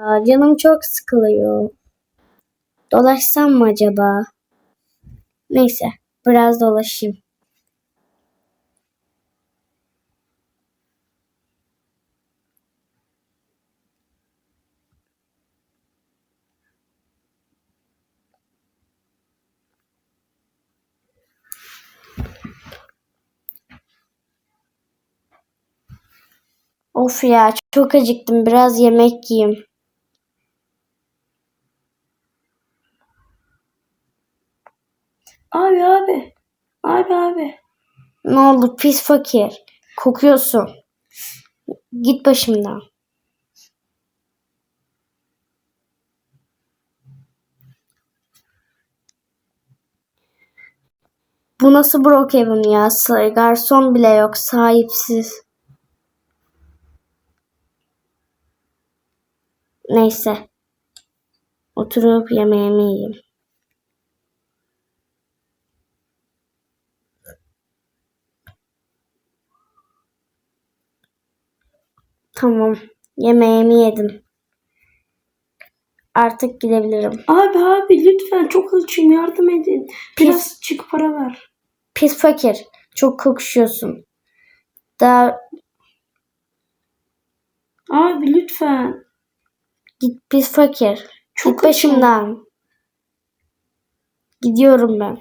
Aa, Canım çok sıkılıyor. Dolaşsam mı acaba? Neyse, biraz dolaşayım. Of ya, çok acıktım. Biraz yemek yiyeyim. Abi abi. Abi abi. Ne oldu pis fakir? Kokuyorsun. Git başımdan. Bu nasıl Brookhaven ya? Garson bile yok. Sahipsiz. Neyse. Oturup yemeğimi yiyeyim. Tamam. Yemeğimi yedim. Artık gidebilirim. Abi abi lütfen çok açım yardım edin. Biraz çık para ver. Pis fakir. Çok kokuşuyorsun. Daha Abi lütfen. git pis fakir. Çok Git başımdan. Gidiyorum ben.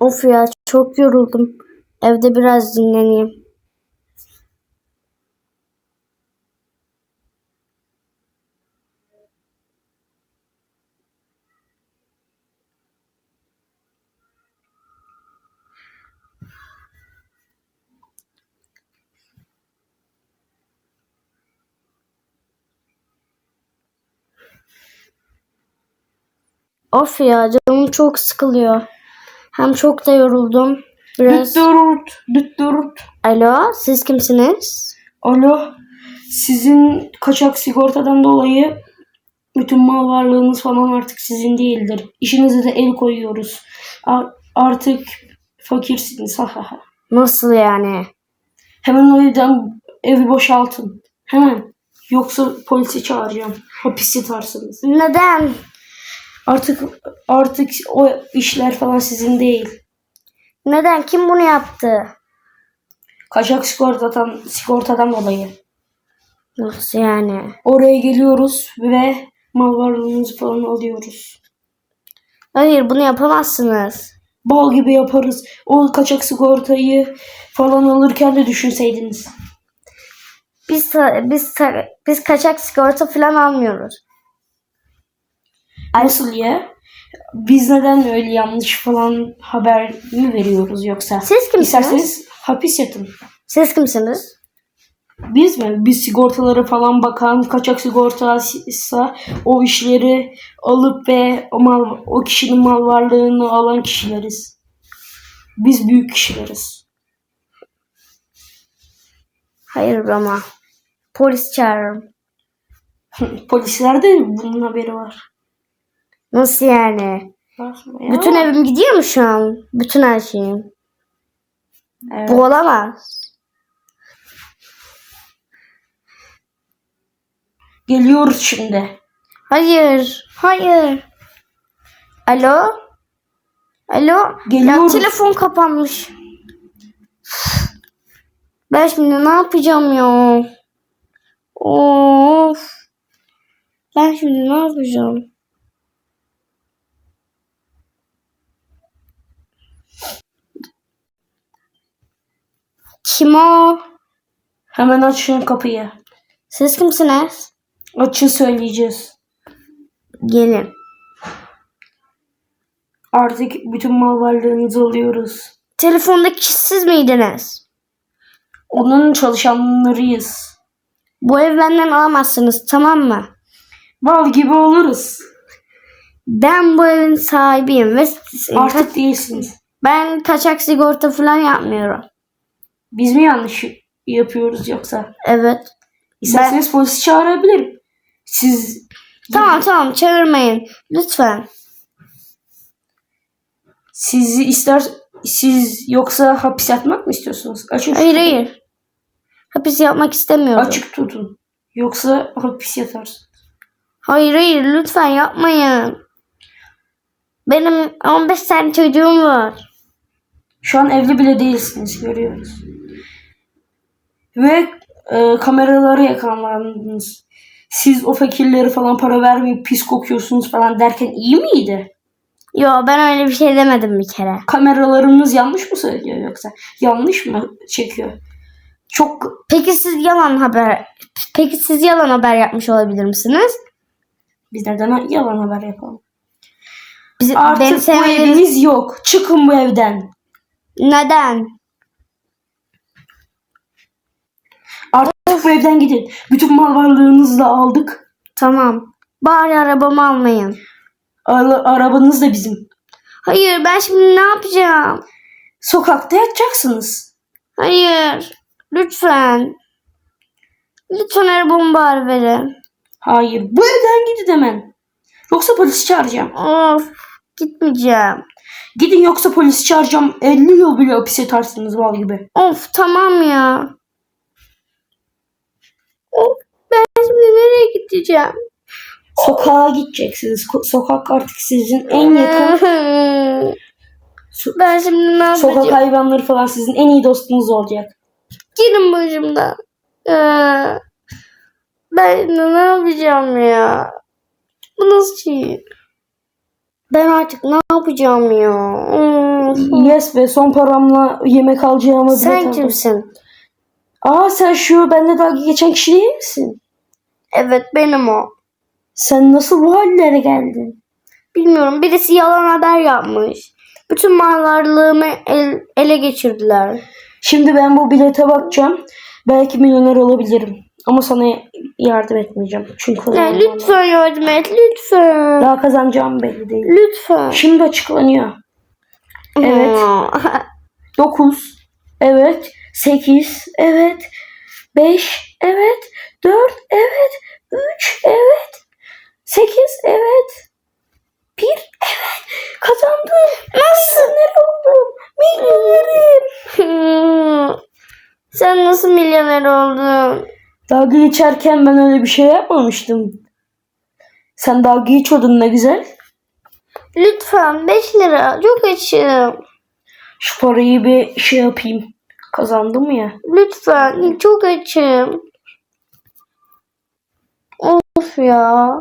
Of ya çok yoruldum. Evde biraz dinleneyim. Of ya canım çok sıkılıyor. Hem çok da yoruldum. Biraz... Düttürürt. Düttürürt. Alo siz kimsiniz? Alo. Sizin kaçak sigortadan dolayı bütün mal varlığınız falan artık sizin değildir. İşinize de el koyuyoruz. Artık fakirsiniz. Nasıl yani? Hemen o evden evi boşaltın. Hemen. Yoksa polisi çağıracağım. Hapis yatarsınız. Neden? Artık artık o işler falan sizin değil. Neden? Kim bunu yaptı? Kaçak sigortadan sigortadan dolayı. Nasıl yani? Oraya geliyoruz ve mal varlığınızı falan alıyoruz. Hayır bunu yapamazsınız. Bal gibi yaparız. O kaçak sigortayı falan alırken de düşünseydiniz. Biz biz biz kaçak sigorta falan almıyoruz. Nasıl ya? Biz neden öyle yanlış falan haber mi veriyoruz yoksa? Siz kimsiniz? İsterseniz hapis yatın. Siz kimsiniz? Biz mi? Biz sigortalara falan bakan, kaçak sigortaysa o işleri alıp ve o mal, o kişinin mal varlığını alan kişileriz. Biz büyük kişileriz. Hayır ama. Polis çağırırım. Polisler de bunun haberi var. Nasıl yani? Ya, Bütün evim gidiyor mu şu an? Bütün her şeyim. evet. Bu olamaz. Geliyoruz şimdi. Hayır. Hayır. Alo? Alo? Ya Geliyoruz. telefon kapanmış. Ben şimdi ne yapacağım ya? Of. Ben şimdi ne yapacağım? Kim o? Hemen açın kapıyı. Siz kimsiniz? Açın söyleyeceğiz. Gelin. Artık bütün mal varlığınızı alıyoruz. Telefondaki siz miydiniz? Onun çalışanlarıyız. Bu ev benden alamazsınız tamam mı? Bal gibi oluruz. Ben bu evin sahibiyim ve Artık değilsiniz. ben kaçak sigorta falan yapmıyorum. Biz mi yanlış yapıyoruz yoksa? Evet. İsterseniz polisi çağırabilirim. Siz Tamam tamam çevirmeyin. Lütfen. sizi ister siz yoksa hapis yatmak mı istiyorsunuz? Açın Hayır kapıyı. hayır. Hapis yapmak istemiyorum. Açık tutun. Yoksa hapis yatarsın. Hayır hayır lütfen yapmayın. Benim 15 tane çocuğum var. Şu an evli bile değilsiniz görüyoruz. Ve e, kameralara yakalandınız. Siz o fakirlere falan para vermeyip pis kokuyorsunuz falan derken iyi miydi? Yo ben öyle bir şey demedim bir kere. Kameralarımız yanlış mı söylüyor yoksa? Yanlış mı çekiyor? Çok Peki siz yalan haber Peki siz yalan haber yapmış olabilir misiniz? biz neden yalan haber yapalım? Bizi, Artık bu sevmediğiniz- eviniz yok. Çıkın bu evden. Neden? Bu evden gidin. Bütün mal varlığınızı da aldık. Tamam. Bari arabamı almayın. Ara- arabanız da bizim. Hayır ben şimdi ne yapacağım? Sokakta yatacaksınız. Hayır. Lütfen. Lütfen arabamı bari verin. Hayır. Bu evden gidin hemen. Yoksa polisi çağıracağım. Of. Gitmeyeceğim. Gidin yoksa polisi çağıracağım. 50 yıl bile hapis yatarsınız mal gibi. Of tamam ya. Of ben şimdi nereye gideceğim? Sokağa gideceksiniz. Ko- Sokak artık sizin en yakın. So- ben şimdi ne yapacağım? sokak hayvanları falan sizin en iyi dostunuz olacak. Gidin başımdan. Ee, ben şimdi ne yapacağım ya? Bu nasıl şey? Ben artık ne yapacağım ya? Yes ve son paramla yemek alacağıma bilet Sen aldım. kimsin? Aa sen şu benimle dalga geçen kişi değil misin? Evet benim o. Sen nasıl bu hallere geldin? Bilmiyorum birisi yalan haber yapmış. Bütün mal varlığımı el- ele geçirdiler. Şimdi ben bu bilete bakacağım. Belki milyoner olabilirim. Ama sana yardım etmeyeceğim. Çünkü Ya, lütfen yardım et lütfen. Daha kazanacağım belli değil. Lütfen. Şimdi açıklanıyor. Evet. 9. Evet. 8. Evet. 5. Evet. 4. Evet. 3. Evet. 8. Evet. 1. Evet. Kazandım. Nasıl? Milyoner oldum. Milyonerim. Sen nasıl milyoner oldun? Dalga geçerken ben öyle bir şey yapmamıştım. Sen dalga geçiyordun ne güzel. Lütfen 5 lira. Çok açım. Şu parayı bir şey yapayım. Kazandım ya. Lütfen. Çok açım. Of ya.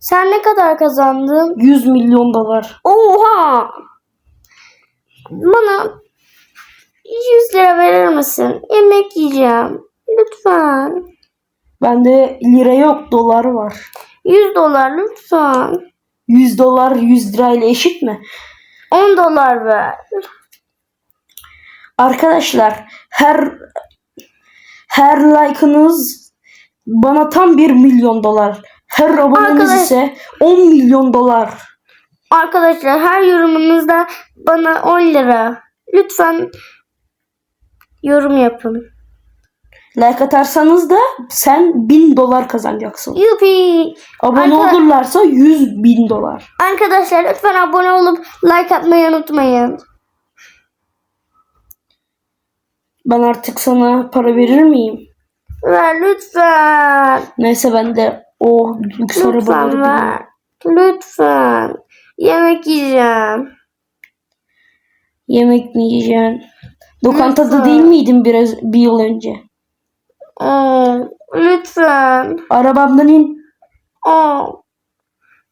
Sen ne kadar kazandın? 100 milyon dolar. Oha! Bana 100 lira verir misin? Yemek yiyeceğim. Lütfen. Bende lira yok dolar var. 100 dolar lütfen. 100 dolar 100 lirayla eşit mi? 10 dolar ver. Arkadaşlar her her like'ınız bana tam 1 milyon dolar. Her aboneniz Arkadaş- ise 10 milyon dolar. Arkadaşlar her yorumunuzda bana 10 lira. Lütfen yorum yapın. Like atarsanız da sen 1000 dolar kazanacaksın. Yupi. Abone Arka- olurlarsa 100 bin dolar. Arkadaşlar lütfen abone olup like atmayı unutmayın. Ben artık sana para verir miyim? Ver lütfen. Neyse ben de o lüks arabaları Lütfen ver. Lütfen. Yemek yiyeceğim. Yemek mi yiyeceksin? Lokantada değil miydin biraz bir yıl önce? Oo, lütfen. Arabamdan in. Oo.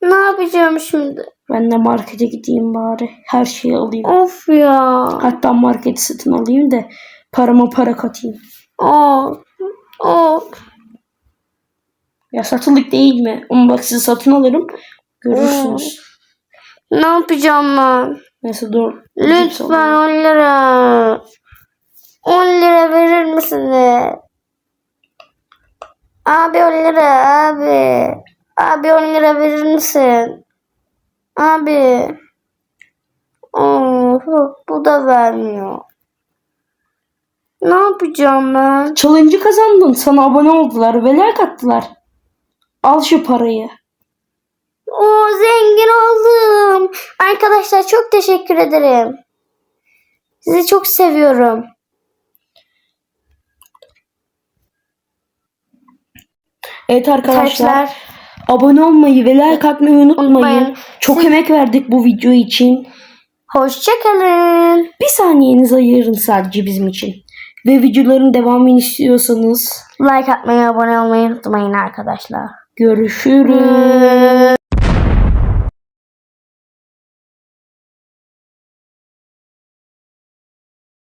Ne yapacağım şimdi? Ben de markete gideyim bari. Her şeyi alayım. Of ya. Hatta marketi satın alayım da parama para katayım. Of. Of. Ya satılık değil mi? Ama bak sizi satın alırım. Görürsünüz. Ne yapacağım ben? Neyse dur. Lütfen 10 lira. 10 lira verir misiniz? Abi 10 lira abi. Abi 10 lira verir misin? Abi. Of, bu da vermiyor. Ne yapacağım ben? Challenge'ı kazandın. Sana abone oldular ve like attılar. Al şu parayı. O zengin oldum. Arkadaşlar çok teşekkür ederim. Sizi çok seviyorum. Evet arkadaşlar. Taşlar. Abone olmayı ve like atmayı unutmayın. unutmayın. Çok Siz... emek verdik bu video için. Hoşçakalın. Bir saniyenizi ayırın sadece bizim için ve videoların devamını istiyorsanız like atmayı, abone olmayı unutmayın arkadaşlar. Görüşürüz. Hmm.